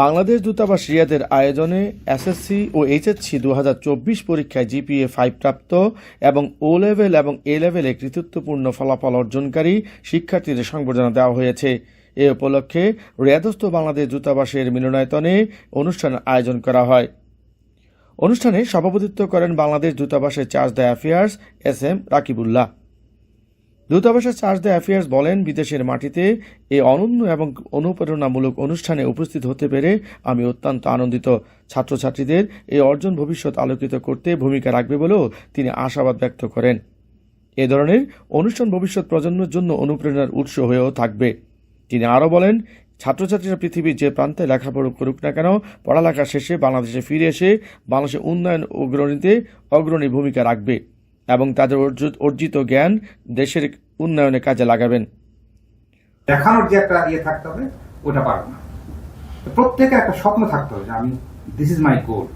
বাংলাদেশ দূতাবাস রিয়াদের আয়োজনে এসএসসি ও এইচএসসি দু হাজার চব্বিশ পরীক্ষায় জিপিএ ফাইভ প্রাপ্ত এবং ও লেভেল এবং এ লেভেলে কৃতিত্বপূর্ণ ফলাফল অর্জনকারী শিক্ষার্থীদের সংবর্ধনা দেওয়া হয়েছে। এ উপলক্ষে রিয়াদস্থ বাংলাদেশ দূতাবাসের মিলনায়তনে অনুষ্ঠানের আয়োজন করা হয়। অনুষ্ঠানে সভাপতিত্ব করেন বাংলাদেশ দূতাবাসের chargé d' affaires S M Rakibullah. দূতাবাসের চার্জ দ্য অ্যাফেয়ার্স বলেন, বিদেশের মাটিতে এই অনন্য এবং অনুপ্রেরণামূলক অনুষ্ঠানে উপস্থিত হতে পেরে আমি অত্যন্ত আনন্দিত। ছাত্রছাত্রীদের এই অর্জন ভবিষ্যৎ আলোকিত করতে ভূমিকা রাখবে বলেও তিনি আশাবাদ ব্যক্ত করেন। এ ধরনের অনুষ্ঠান ভবিষ্যৎ প্রজন্মের জন্য অনুপ্রেরণার উৎস হয়েও থাকবে। তিনি আরও বলেন, ছাত্রছাত্রীরা পৃথিবীর যে প্রান্তে লেখাপড়া করুক না কেন, পড়ালেখা শেষে বাংলাদেশে ফিরে এসে বাংলাদেশের উন্নয়ন অগ্রণীতে অগ্রণী ভূমিকা রাখবে। এবং তাদের অর্জিত- জ্ঞান দেশের উন্নয়নে কাজে লাগাবেন। দেখানোর যে একটা ইয়ে থাকতে হবে, ওটা পারবে না। তো প্রত্যেকের একটা স্বপ্ন থাকতে হবে যে আমি দিস ইজ মাই গোল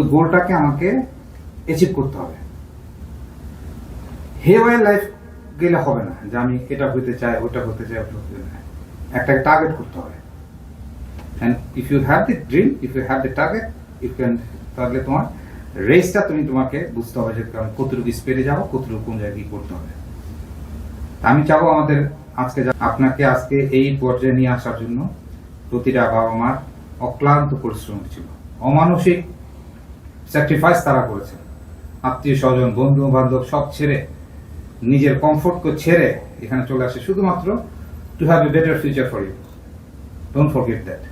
ওই গোলটাকে আমাকে অ্যাচিভ করতে হবে। হে ওয়াই লাইফ গেলে হবে না যে আমি এটা হইতে চাই, ওটা হতে চাই, ওটা হতে চাই। একটা টার্গেট করতে হবে। And if you have the dream if you have the target you can তাহলে তোমার রেসটা তুমি তোমাকে বুঝতে হবে যে, কারণ কতটুকু স্পিডে যাব, কতটুকু কোন জায়গায় কি করতে হবে। আমি চাবো আমাদের আজকে আপনাকে আজকে এই পর্যায়ে নিয়ে আসার জন্য প্রতিটা বাবা মার অক্লান্ত পরিশ্রম ছিল। অমানসিক স্যাক্রিফাইস তারা করেছে আত্মীয় স্বজন বন্ধু বান্ধব সব ছেড়ে, নিজের কমফোর্টকে ছেড়ে এখানে চলে আসে। শুধুমাত্র to have a better future for you don't forget that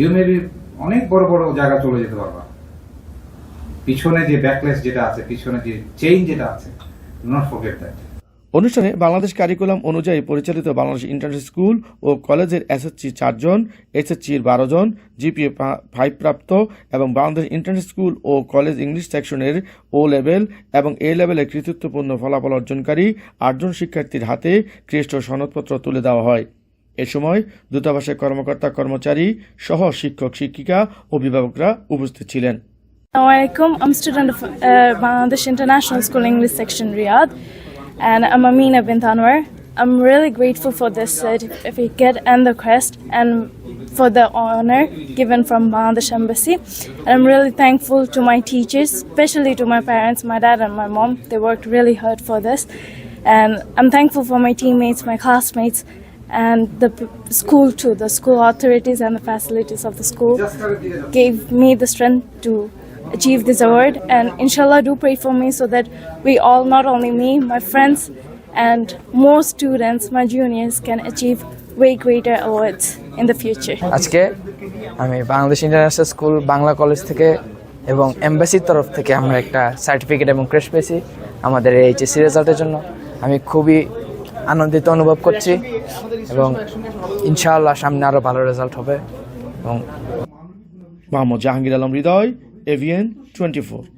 you may be অনেক বড় বড় জায়গা চলে যেতে পারবা। পিছনে যে ব্যাকলেস যেটা আছে, পিছনে যে চেইন যেটা আছে নট ফরগেট দ্যাট অনুষ্ঠানে বাংলাদেশ কারিকুলাম অনুযায়ী পরিচালিত বাংলাদেশ ইন্টারন্যাশনাল স্কুল ও কলেজের এসএসসি চারজন এসএসসির বারো জন জিপিএ ফাইভ প্রাপ্ত এবং বাংলাদেশ ইন্টারন্যাশনাল স্কুল ও কলেজ ইংলিশ সেকশনের ও লেভেল এবং এ লেভেলে কৃতিত্বপূর্ণ ফলাফল অর্জনকারী আটজন শিক্ষার্থীর হাতে ক্রেষ্ট সনদপত্র তুলে দেওয়া হয়। এ সময় দূতাবাসের কর্মকর্তা কর্মচারী সহ শিক্ষক শিক্ষিকা অভিভাবকরা উপস্থিত ছিলেন। Assalamualaikum. I'm a student of uh, Bangladesh International School English Section Riyadh, and I'm Amina bint Anwar. I'm really grateful for this certificate and the crest, and for the honor given from Bangladesh Embassy. And I'm really thankful to my teachers, especially to my parents, my dad and my mom. They worked really hard for this, and I'm thankful for my teammates, my classmates. And the school too, the school authorities and the facilities of the school gave me the strength to achieve this award. And inshallah do pray for me so that we all not only me my friends and more students my juniors can achieve way greater awards in the future. আজকে আমি Bangladesh international school Bangla college থেকে এবং এমবাসির তরফ থেকে আমরা একটা certificate এবং crash পেয়েছি আমাদের এই এইচএসসি রেজাল্টের জন্য। আমি খুবই আনন্দিত অনুভব করছি এবং ইনশাআল্লাহ সামনে আরও ভালো রেজাল্ট হবে এবং মোহাম্মদ জাহাঙ্গীর আলম হৃদয় avian 24